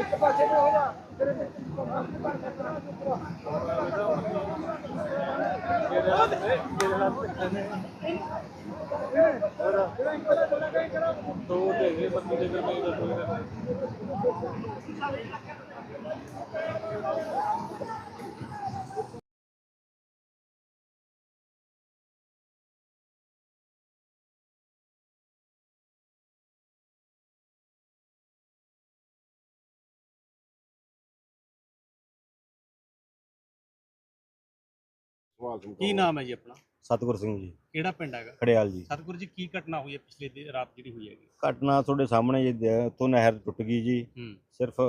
ਇੱਕ ਪਾਸੇ ਨੂੰ ਹੋ ਜਾ। ਤੇਰੇ ਤੇ ਦੋ ਦੇ ਗਏ ਬੱਤੀ ਦੇ ਗਏ ਦੱਸੋ ਕੀ ਨਾਮ ਹੈ ਜੀ ਆਪਣਾ? ਸਤਿਗੁਰ ਸਿੰਘ ਜੀ। ਕਿਹੜਾ ਪਿੰਡ ਹੈਗਾ? ਖੜਿਆਲ ਜੀ। ਸਤਿਗੁਰੂ ਜੀ ਕੀ ਘਟਨਾ ਹੋਈ ਹੈ ਪਿਛਲੇ ਦਿਨ ਰਾਤ ਜਿਹੜੀ ਹੋਈ ਹੈਗੀ? ਘਟਨਾ ਤੁਹਾਡੇ ਸਾਹਮਣੇ ਜੀ ਤੋਂ ਨਹਿਰ ਟੁੱਟ ਗਈ ਜੀ। ਹੂੰ। ਸਿਰਫ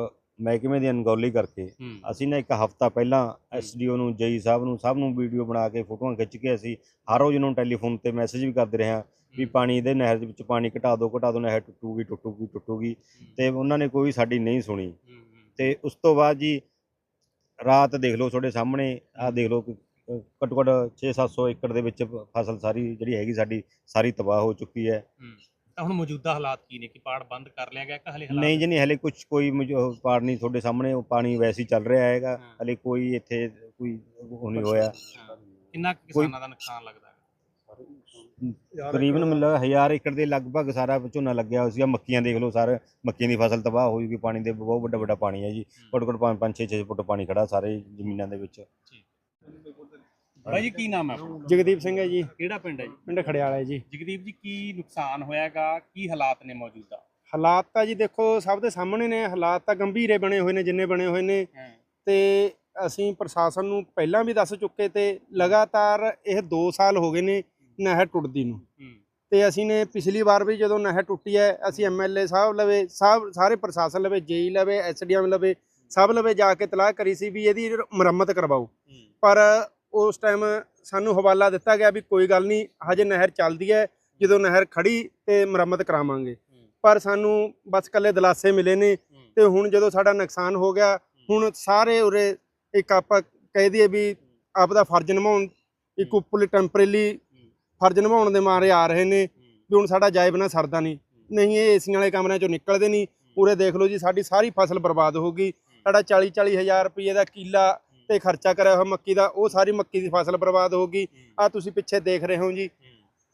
ਮਹਿਕਮੇ ਦੀ ਅਣਗੌਲੀ ਕਰਕੇ। ਅਸੀਂ ਨਾ ਇੱਕ ਹਫਤਾ ਪਹਿਲਾਂ ਐਸਡੀਓ ਨੂੰ ਜਈ ਸਾਹਿਬ ਨੂੰ ਸਭ ਨੂੰ ਵੀਡੀਓ ਬਣਾ ਕੇ ਫੋਟੋਆਂ ਖਿੱਚ ਕੇ ਅਸੀਂ ਹਰ ਰੋਜ਼ ਨੂੰ ਟੈਲੀਫੋਨ ਤੇ ਮੈਸੇਜ ਵੀ ਕਰਦੇ ਰਹੇ ਹਾਂ ਵੀ ਪਾਣੀ ਦੇ ਨਹਿਰ ਦੇ ਵਿੱਚ ਪਾਣੀ ਘਟਾ ਦਿਓ ਘਟਾ ਦਿਓ ਨਹਿਰ ਟੁੱਟੂਗੀ ਟੁੱਟੂਗੀ ਟੁੱਟੂਗੀ। ਤੇ ਉਹਨਾਂ ਨੇ ਕੋਈ ਸਾਡੀ ਨਹੀਂ ਸੁਣੀ। ਤੇ ਉਸ ਤੋਂ ਬਾਅਦ ਜੀ ਰਾਤ ਦੇਖ ਲਓ ਤੁਹਾਡੇ ਸਾਹਮਣੇ ਆਹ ਦੇਖ ਲਓ ਘੱਟੋ ਘੱਟ 6-700 ਏਕੜ ਦੇ ਵਿੱਚ ਫਸਲ ਸਾਰੀ ਜਿਹੜੀ ਹੈਗੀ ਸਾਡੀ ਸਾਰੀ ਤਬਾਹ ਹੋ ਚੁੱਕੀ ਹੈ। ਹੂੰ। ਤਾਂ ਹੁਣ ਮੌਜੂਦਾ ਹਾਲਾਤ ਕੀ ਨੇ? ਕਿ ਪਾੜ ਬੰਦ ਕਰ ਲਿਆ ਗਿਆ ਕਿ ਹਲੇ ਹਾਲਾਤ ਨਹੀਂ ਜੀ ਨਹੀਂ ਹਲੇ ਕੁਝ ਕੋਈ ਮੌਜ- ਉਹ ਪਾੜ ਨਹੀਂ ਤੁਹਾਡੇ ਸਾਹਮਣੇ ਉਹ ਪਾਣੀ ਵੈਸੇ ਹੀ ਚੱਲ ਰਿਹਾ ਹੈਗਾ। ਹਾਂ। ਹਲੇ ਕੋਈ ਇੱਥੇ ਕੋਈ ਉਹ ਨਹੀਂ ਹੋਇਆ। ਹਾਂ। ਕਿੰਨਾ ਕੁ ਕੋਈ- ਕਿਸਾਨਾਂ ਦਾ ਨੁਕਸਾਨ ਲੱਗਦਾ ਹੈ? ਤਕਰੀਬਨ ਮਿਲ 1000 ਏਕੜ ਦੇ ਲਗਭਗ ਸਾਰਾ ਝੋਨਾ ਲੱਗਿਆ ਹੋਇਆ ਸੀਗਾ। ਮੱਕੀਆਂ ਦੇਖ ਲਓ ਸਾਰੇ ਮੱਕੀਆਂ ਦੀ ਫਸਲ ਤਬਾਹ ਹੋ ਗਈ ਪਾਣੀ ਦੇ ਬਹੁਤ ਵੱਡਾ ਵੱਡਾ ਪਾਣੀ ਹੈ ਜੀ। ਘੱਟੋ ਘੱਟ 5 6 ਫੁੱਟ ਪਾਣੀ ਖੜਾ ਸਾਰੇ ਜ਼ਮੀਨਾਂ ਦੇ ਵਿੱਚ। ਜੀ ਕੀ ਨਾਮ ਹੈ ਆਪਣਾ? ਜਗਦੀਪ ਸਿੰਘ ਹੈ ਜੀ। ਕਿਹੜਾ ਪਿੰਡ ਹੈ ਜੀ? ਪਿੰਡ ਖੜਿਆਲਾ ਹੈ ਜੀ। ਜਗਦੀਪ ਜੀ ਕੀ ਨੁਕਸਾਨ ਹੋਇਆਗਾ? ਕੀ ਹਾਲਾਤ ਨੇ ਮੌਜੂਦਾ ਹਾਲਾਤ ਤਾਂ ਜੀ ਦੇਖੋ ਸਭ ਦੇ ਸਾਹਮਣੇ ਨੇ। ਹਾਲਾਤ ਤਾਂ ਗੰਭੀਰੇ ਬਣੇ ਹੋਏ ਨੇ ਜਿੰਨੇ ਬਣੇ ਹੋਏ ਨੇ। ਤੇ ਅਸੀਂ ਪ੍ਰਸ਼ਾਸਨ ਨੂੰ ਪਹਿਲਾਂ ਵੀ ਦੱਸ ਚੁੱਕੇ ਤੇ ਲਗਾਤਾਰ ਇਹ 2 ਸਾਲ ਹੋ ਗਏ ਨੇ ਨਹਿਰ ਟੁੱਟਦੀ ਨੂੰ। ਹੂੰ। ਤੇ ਅਸੀਂ ਨੇ ਪਿਛਲੀ ਵਾਰ ਵੀ ਜਦੋਂ ਨਹਿਰ ਟੁੱਟੀ ਹੈ ਅਸੀਂ ਐਮਐਲਏ ਸਾਹਿਬ ਲਵੇ ਸਭ ਸਾਰੇ ਪ੍ਰਸ਼ਾਸਨ ਲਵੇ ਜੇਈ ਲਵੇ ਐਸਡੀਐਮ ਲਵੇ ਸਭ ਲਵੇ ਜਾ ਕੇ ਤਲਾਹ ਕਰੀ ਸੀ ਵੀ ਇਹਦੀ ਮੁਰੰਮਤ ਕਰਵਾਓ। ਹੂੰ। ਪਰ ਉਸ ਟਾਈਮ ਸਾਨੂੰ ਹਵਾਲਾ ਦਿੱਤਾ ਗਿਆ ਵੀ ਕੋਈ ਗੱਲ ਨਹੀਂ ਹਜੇ ਨਹਿਰ ਚੱਲਦੀ ਹੈ ਜਦੋਂ ਨਹਿਰ ਖੜੀ ਤੇ ਮੁਰੰਮਤ ਕਰਾਵਾਂਗੇ। ਪਰ ਸਾਨੂੰ ਬਸ ਕੱਲੇ ਦਿਲਾਸੇ ਮਿਲੇ ਨੇ ਤੇ ਹੁਣ ਜਦੋਂ ਸਾਡਾ ਨੁਕਸਾਨ ਹੋ ਗਿਆ ਹੁਣ ਸਾਰੇ ਉਰੇ ਇੱਕ ਆਪਾਂ ਕਹਿ ਦਈਏ ਵੀ ਆਪਦਾ ਫਰਜ਼ ਨਿਭਾਉਣ ਇੱਕ ਉੱਪਰਲੀ ਟੈਂਪਰੇਰੀ ਫਰਜ਼ ਨਿਭਾਉਣ ਦੇ ਮਾਰੇ ਆ ਰਹੇ ਨੇ ਵੀ ਹੁਣ ਸਾਡਾ ਜਾਇਬ ਨਾ ਸਰਦਾ ਨਹੀਂ। ਨਹੀਂ ਇਹ ਏਸੀਆਂ ਵਾਲੇ ਕਮਰਿਆਂ ਚੋਂ ਨਿਕਲਦੇ ਨਹੀਂ। ਉਰੇ ਦੇਖ ਲਓ ਜੀ ਸਾਡੀ ਸਾਰੀ ਫਸਲ ਬਰਬਾਦ ਹੋ ਗਈ। ਸਾਡਾ 40 40 ਹਜ਼ਾਰ ਰੁਪਏ ਦਾ ਕਿੱਲਾ ਤੇ ਖਰਚਾ ਕਰਿਆ ਹੋਇਆ ਮੱਕੀ ਦਾ ਉਹ ਸਾਰੀ ਮੱਕੀ ਦੀ ਫਸਲ ਬਰਬਾਦ ਹੋ ਗਈ। ਆ ਤੁਸੀਂ ਪਿੱਛੇ ਦੇਖ ਰਹੇ ਹੋ ਜੀ।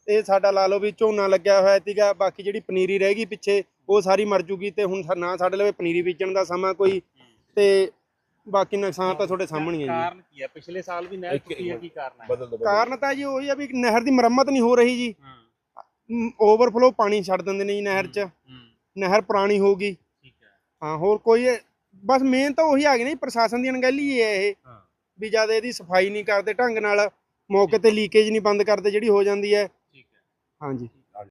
ਇਹ ਸਾਡਾ ਲਾ ਲਓ ਵੀ ਝੋਨਾ ਲੱਗਿਆ ਹੋਇਆ ਸੀਗਾ ਬਾਕੀ ਜਿਹੜੀ ਪਨੀਰੀ ਰਹਿ ਗਈ ਪਿੱਛੇ ਉਹ ਸਾਰੀ ਮਰ ਜੂਗੀ ਤੇ ਹੁਣ ਨਾ ਸਾਡੇ ਲਵੇ ਪਨੀਰੀ ਬੀਜਣ ਦਾ ਸਮਾਂ ਕੋਈ ਤੇ ਬਾਕੀ ਨੁਕਸਾਨ ਤਾਂ ਤੁਹਾਡੇ ਸਾਹਮਣੇ ਹੀ ਹੈ ਕਾਰਨ ਕੀ ਹੈ? ਪਿਛਲੇ ਸਾਲ ਵੀ ਨਹਿਰ ਟੁੱਟੀ ਹੈ ਕੀ ਕਾਰਨ ਹੈ? ਕਾਰਨ ਤਾਂ ਜੀ ਉਹੀ ਆ ਵੀ ਨਹਿਰ ਦੀ ਮੁਰੰਮਤ ਨਹੀਂ ਹੋ ਰਹੀ ਜੀ। ਹਾਂ। ਓਵਰਫਲੋ ਪਾਣੀ ਛੱਡ ਦਿੰਦੇ ਨੇ ਜੀ ਨਹਿਰ 'ਚ। ਨਹਿਰ ਪੁਰਾਣੀ ਹੋ ਗਈ। ਠੀਕ ਹੈ। ਹਾਂ ਹੋਰ ਕੋਈ ਬਸ ਮੇਨ ਤਾਂ ਉਹੀ ਆ ਗਈ ਨਾ ਜੀ, ਪ੍ਰਸ਼ਾਸਨ ਦੀ ਅਣਗਹਿਲੀ ਹੀ ਹੈ। ਇਹ ਵੀ ਜਦ ਇਹਦੀ ਸਫ਼ਾਈ ਨਹੀਂ ਕਰਦੇ ਢੰਗ ਨਾਲ ਮੌਕੇ ਤੇ ਲੀਕੇਜ ਨਹੀਂ ਬੰਦ ਕਰਦੇ ਜਿਹੜੀ ਹੋ ਜਾਂਦੀ ਹੈ। ਠੀਕ ਹੈ। ਹਾਂਜੀ।